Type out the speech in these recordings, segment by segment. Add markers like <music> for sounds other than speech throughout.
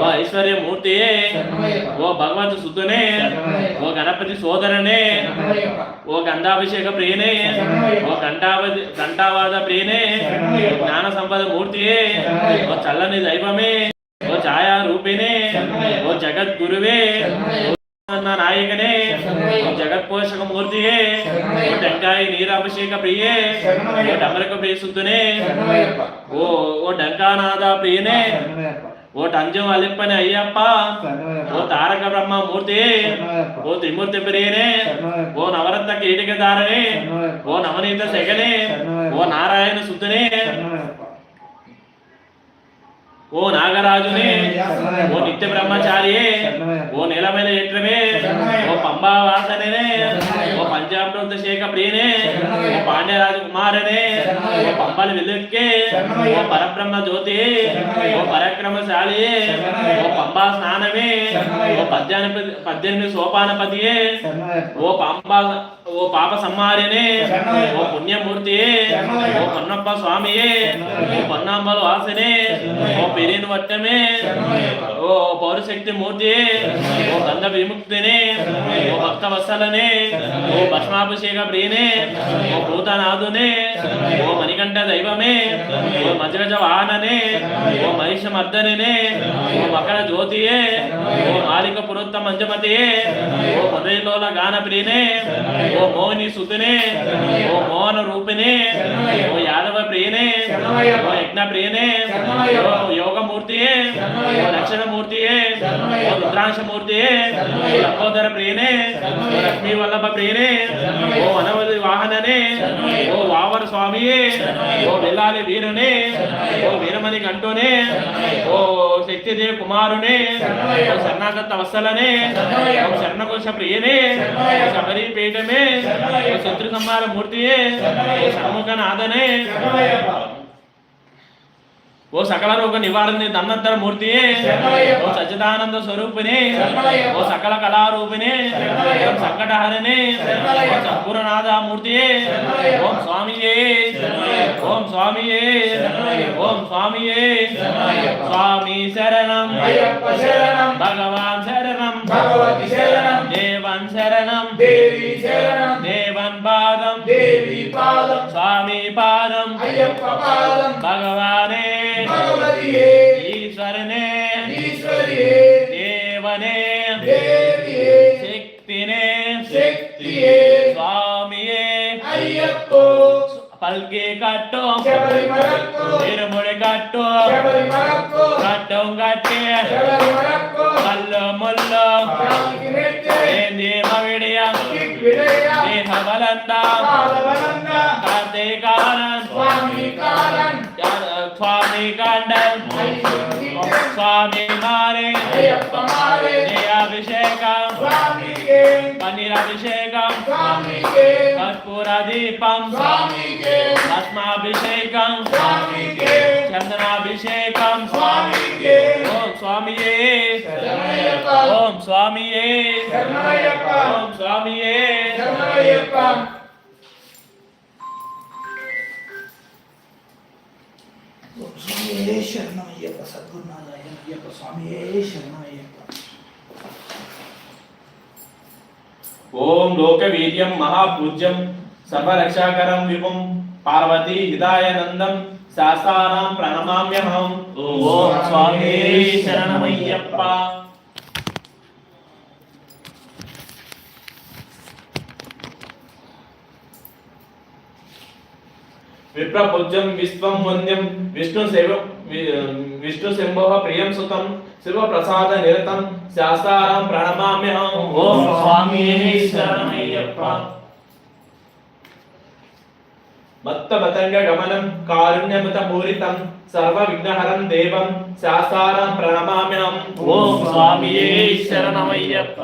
ఓ ఐశ్వర్య మూర్తి ఓ భగవంతు సుతునే ఓ గణపతి సోదరనే ఓ గంధాభిషేక ప్రియనే ఓ కంఠావధి కంఠావాద ప్రియనే జ్ఞాన సంపద మూర్తియే ఓ చల్లని దైవమే ఓ ఛాయా రూపిణే ఓ జగద్గురువే నాయకనే ఓ జగత్పోషక మూర్తియే ఓ టెంకాయ నీరాభిషేక ప్రియే డమరక ప్రియ సుతునే ఓ ఓ డంకానాథ ప్రియనే ఓ టంజం అలిప్పని అయ్యప్ప? ఓ తారక బ్రహ్మ మూర్తి ఓ త్రిమూర్తి ప్రియనే? ఓ నవరత్న కీటికధారనే? ఓ నవనీత శగనే ఓ నారాయణ సుతునే ఓ నాగరాజునే ఓ నిత్య బ్రహ్మచారియే ఓ నీలమైన ఎట్రమే ఓ పంబా వాసననే ఓ పంచామృత శేఖ ప్రియనే ఓ పాండ్యరాజ కుమారనే ఓ పంబలి వెలుక్కే ఓ పరబ్రహ్మ జ్యోతి ఓ పరాక్రమశాలి ఓ పంబా స్నానమే ఓ పద్దెనిమిది పద్దెనిమిది సోపానపతియే ఓ పంబా ఓ పాప సంహారినే ఓ పుణ్యమూర్తియే ఓ పొన్నప్ప స్వామియే ఓ పొన్నాంబల వాసనే ఓ పెరిని వట్టమే. ఓ పౌరశక్తి మూర్తి ఓ గంధ విముక్తిని ఓ భక్త వత్సలనే ఓ భస్మాభిషేక ప్రియనే ఓ భూతనాథునే ఓ మణికంఠ దైవమే ఓ మజగజ వాహననే ఓ మహిష మర్దనినే ఓ మకర జ్యోతియే. ఓ మాలిక పురోత్త మంజమతియే. ఓ మురళీలోల గాన ప్రియనే ఓ మోహిని సుతునే. ఓ మోహన రూపిణే. ఓ యాదవ ప్రియనే. ఓ యజ్ఞ ప్రియనే ఓ యోగమూర్తియే. ఓ లక్షణమూర్తియే ఓ రుద్రాంశమూర్తియే. ఓ లంబోదర ప్రియనే. ఓ లక్ష్మీ వల్లభ ప్రియనే. ఓ వనవది వాహననే. ఓ వావర స్వామియే. ఓ వెల్లాలి వీరనే. ఓ వీరమణి గంటోనే ఓ శక్తిదేవ్ కుమార్ కుమారునే. శరణాగత వత్సలనే శరణకోశ ప్రియనే శబరి పీఠమే శత్రు సంహార మూర్తియే. ఓ షణ్ముఖనాథనే ఓ సకల రోగ నివారణ దన్నంతర మూర్తియే. సచ్చిదానంద స్వరూపిణి ఓ సకల కళారూపిణి ఓం సంకటహరిణి ఓ సంపూర్ణనాథ మూర్తియే ఓం స్వామియే ఓం స్వామియే ఓం స్వామియే స్వామి శరణం అయ్యప్ప శరణం భగవాన్ శరణం భగవతి శరణం దేవన్ శరణం దేవి శరణం దేవన్ పాదం దేవి పాదం స్వామి పాదం అయ్యప్ప పాదం భగవానే கல்கே காட்டும் இருமுறை காட்டும் காட்டும் காட்டே மல்லோ மல்லோ ஏந்தி மவிடியா தேகவலந்தா காந்தே காலன் சுவாமி காண்டன் சுவாமி மாறே அபிஷேகம் కార్తీకారన్ స్వామి కారన్ స్వామి కండన్ స్వామి మారే అయ్యప్ప మారే జయాభిషేకం స్వామికే పన్నీరాభిషేకం స్వామికే కర్పూర దీపం స్వామికే భస్మాభిషేకం స్వామికే చందనాభిషేకం స్వామికే ఓం స్వామియే శరణయ్యప్ప ఓం స్వామియే శరణయ్యప్ప ఓం స్వామియే శరణయ్యప్ప స్వామియే శరణమయ్యప్ప సద్గురునాథయ్యప్ప స్వామియే శరణమయ్యప్ప ఓం లోకవీర్యం మహాపూజ్యం సర్వరక్షాకరం విభుం పార్వతీ హిదాయనందం శాస్త్రానాం ప్రణమామ్యహం. ఓం స్వామి శరణమయ్యప్ప. విప్రపూజ్యం విశ్వం వంద్యం. విష్ణు సేవ వి- విష్ణు శంభో ప్రియం సుతం. శివ ప్రసాద నిరతం. శాస్త్రారం ప్రణమామ్యహం. ఓం స్వామి శరణమయ్యప్ప. భక్త పతంగ గమనం. కారుణ్యమత పూరితం సర్వ విఘ్నహరం దేవం. శాస్త్రారం ప్రణమామ్యహం. ఓం స్వామియే శరణమయ్యప్ప.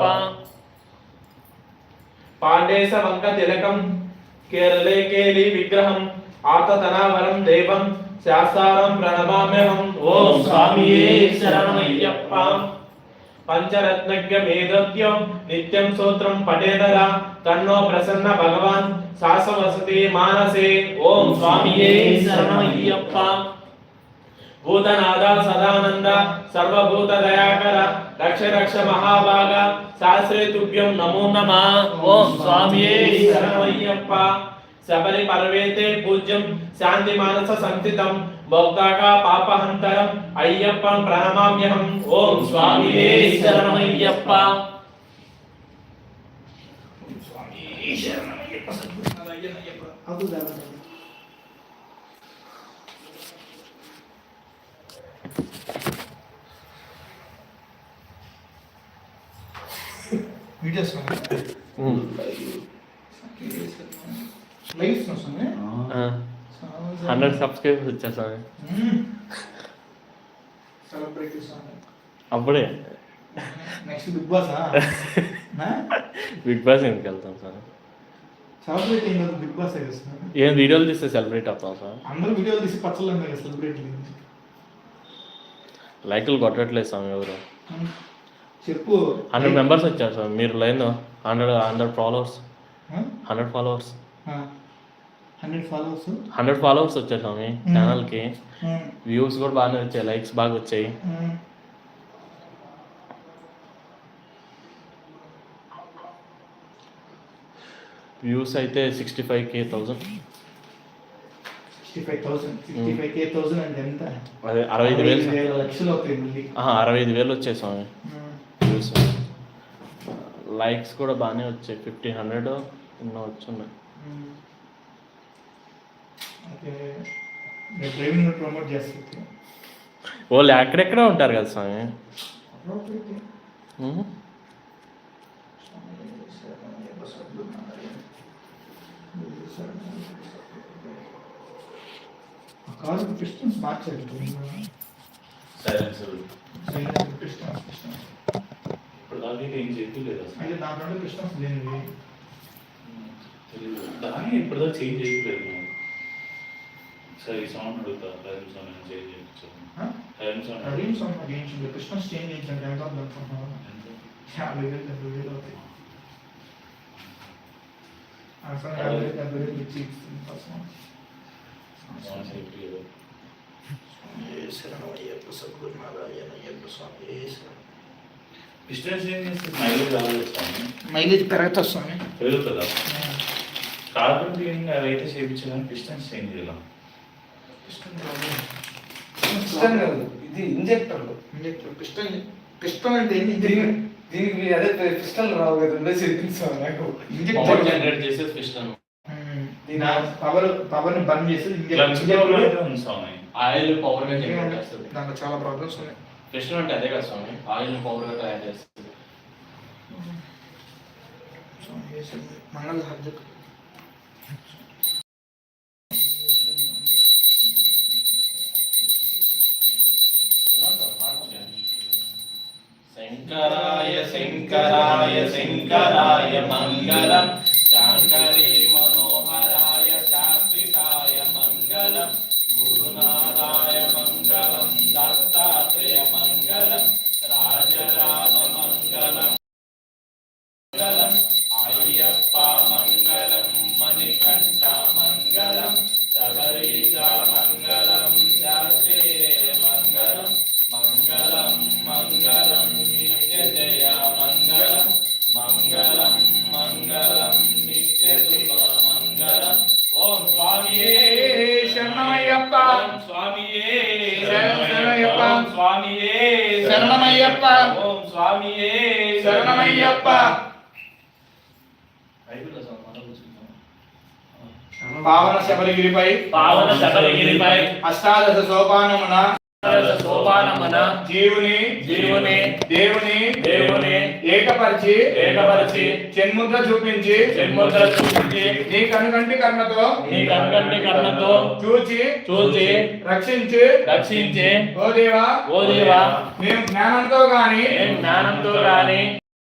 పాండేశ వంక తిలకం. కేరళే కేలి విగ్రహం. ఆర్తతనావరం దేవం శాస్త్రారం ప్రణమామ్యహం ఓం స్వామియే శరణమయ్యప్ప పంచరత్నజ్ఞ మేధోద్యం నిత్యం సూత్రం పఠేదర తన్నో ప్రసన్న భగవాన్ శాశ్వసతి మానసే ఓం స్వామియే శరణమయ్యప్ప భూతనాద సదానంద సర్వభూత దయాకర రక్ష రక్ష మహాభాగ శాస్త్రే తుభ్యం నమో నమ ఓం స్వామియే శరణమయ్యప్ప శబరి పర్వేతే పూజ్యం శాంతి మానస సంస్థితం భక్తాగా పాపహంతరం. అయ్యప్పం ప్రణమామ్యహం. ఓం స్వామి శరణమయ్యప్ప. వీడియోస్ వస్తున్నాయి. హండ్రెడ్ సబ్స్క్రైబర్స్ వచ్చారు స్వామి అప్పుడే. Next Bigg Boss <laughs> Bigg Boss ఎందుకు వెళ్తాం సార్? సెలబ్రేట్ తర్వాత బిగ్ బాస్ ఏం వీడియోలు తీస్తే సెలబ్రేట్ అవుతాం సార్. అందరూ వీడియోలు తీసి పచ్చలు సెలబ్రేట్. లైకులు కొట్టట్లేదు స్వామి ఎవరు. చెప్పు. హండ్రెడ్ మెంబర్స్ వచ్చారు సార్ మీరు line. Hundred hundred followers. Hundred followers. Hundred followers? వచ్చారు స్వామి ఛానల్కి. వ్యూస్ కూడా బాగానే వచ్చాయి లైక్స్ బాగా వచ్చాయి. వ్యూస్ అయితే sixty five K thousand. K అదే అరవై ఐదు వేలు. అరవై ఐదు వేలు వచ్చాయి స్వామి. వ్యూస్. లైక్స్ కూడా బాగానే వచ్చాయి. ఫిఫ్టీన్ హండ్రెడ్ ఎన్నో వచ్చున్నాయి. డ్రైవింగ్ ప్రమోట్ చేస్తుంది వాళ్ళు ఎక్కడెక్కడ ఉంటారు కదా స్వామి ఉహు. కారు పిస్టన్స్ మార్చారు సైలెన్సర్ పిస్టన్స్ పిస్టన్స్ ఇప్పుడు దాకా ఏం చేయలేదు అసలు అయితే దాంట్లో పిస్టన్స్ లేనివి తెలీదు దాన్ని ఇప్పుడు దాకా చేంజ్ చేయలేదు మనం సరే ఈ సౌండ్ అడుగుతా టైం సౌండ్ చేంజ్ చేయించాను టైం సౌండ్ రీమ్స్ చేయించింది పిస్టన్స్ చేంజ్ చేయించాను ఎంత అనుకుంటున్నాను యాభై వేలు డెబ్బై వేలు అవుతాయి. అసలు యాభై వేలు డెబ్బై వేలు ఇచ్చి ఇస్తుంది కోసం సౌండ్ మైలేజ్ పెరుగుతా స్వామి. పెరుగుతుందా? అవి అయితే చేయించాలని డిస్టెన్స్ చేంజ్ చేయాలి పిస్టన్ కాదు ఇది ఇంజెక్టర్లు పిస్టన్ పిస్టన్ అంటే ఏంటి? దీని దీనికి అదే పిస్టల్ రావు కదా ఉండే చెప్పించాను నాకు. పవర్ జనరేట్ చేసే పిస్టన్. దీని పవర్ పవర్ని బంద్ చేసి స్వామి. ఆయిల్ పవర్గా జనరేట్ చేస్తుంది. దాంట్లో చాలా ప్రాబ్లమ్స్ ఉన్నాయి. పిస్టన్ అంటే అదే కదా స్వామి. ఆయిల్ పవర్గా తయారు చేస్తుంది. మంగళ హార్దిక్ శంకరాయ శంకరాయ శంకరాయ మంగళం. కూర్చుందాం పావన శబరిగిరిపై పావన శబరిగిరిపై అష్టాదశ సోపానమున సోపానమున జీవుని జీవుని దేవుని దేవుని ఏకపరిచి ఏకపరిచి చెన్ముద్ర చూపించి చెన్ముద్ర చూపించి నీ కనుకంటి కర్ణతో నీ కనుకంటి కర్ణతో చూచి చూచి రక్షించి రక్షించి ఓ దేవా ఓ దేవా మేము జ్ఞానంతో గాని జ్ఞానంతో గాని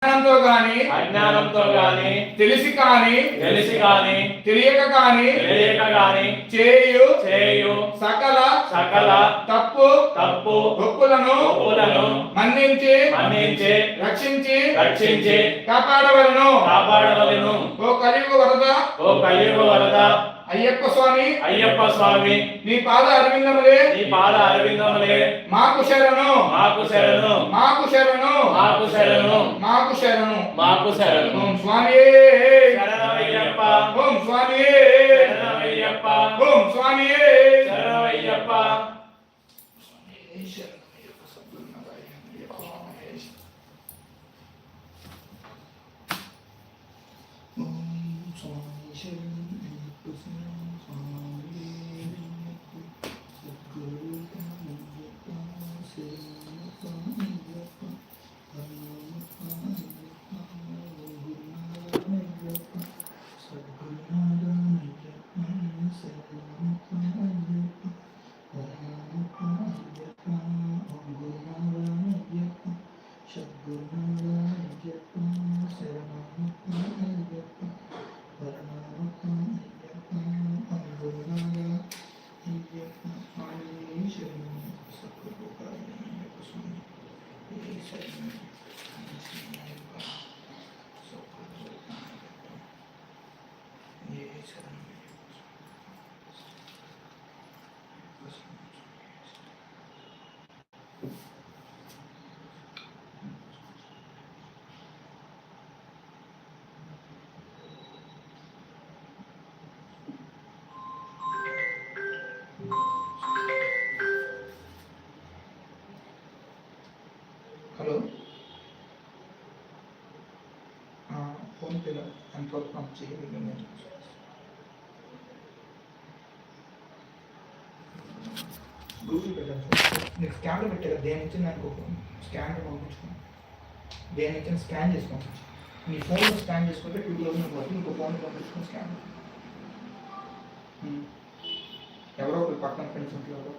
జ్ఞానంతో గాని అజ్ఞానంతో గాని తెలిసి కాని తెలిసి గాని తెలియక కాని తెలియక గాని చేయు చేయు సకల సకల తప్పు తప్పు ఒప్పులను ఒప్పులను మన్నించి మన్నించి రక్షించి రక్షించి కాపాడవలను. కాపాడవలను. ఓ కలియుగ వరద ఓ కలియుగ వరద అయ్యప్ప స్వామి. అయ్యప్ప స్వామి. నీ పాద అరవిందములే. నీ పాద అరవిందములే. మాకు శరణు. మాకు శరణు. మాకు శరణు. మాకు శరణు. మాకు శరణు. మాకు శరణు. ఓం స్వామి శరణమయ్యప్ప. ఓం స్వామి శరణమయ్యప్ప. ఓం స్వామి शरीर में सब सबको पुकार में पसंद यही शरीर में ఫోన్పేలో ఎంతవరకు గూగుల్ పే సార్ మీరు స్కానర్ పెట్టారు దేని నుంచి నాకు ఒక స్కాన్ పంపించుకోండి. దేని స్కాన్ చేసి పంపించు మీ ఫోన్లో స్కాన్ చేసుకుంటే టూ థౌసండ్ పోతుంది ఇంకో ఫోన్ పంపించుకుని స్కాన్ hmm. ఎవరో ఒకరు పక్కన ఫ్రెండ్స్ ఉంటారు ఎవరో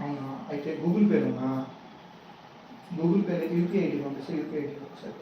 అవునా? అయితే గూగుల్ పేలోనా గూగుల్ పేరు యూపీఐ ఐడి పంపిస్తే యూపీఐ ఐడి ఒకసారి